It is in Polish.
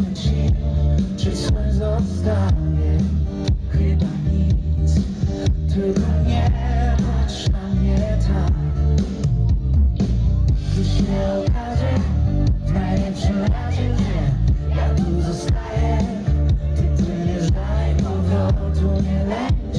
ci, czy słoń zostanie? Chyba nic, tylko nie patrz na mnie tak. Gdy się okaże, w najlepszym razie, że ja tu zostaję, ty płyniesz dalej, powrotu nie lęk.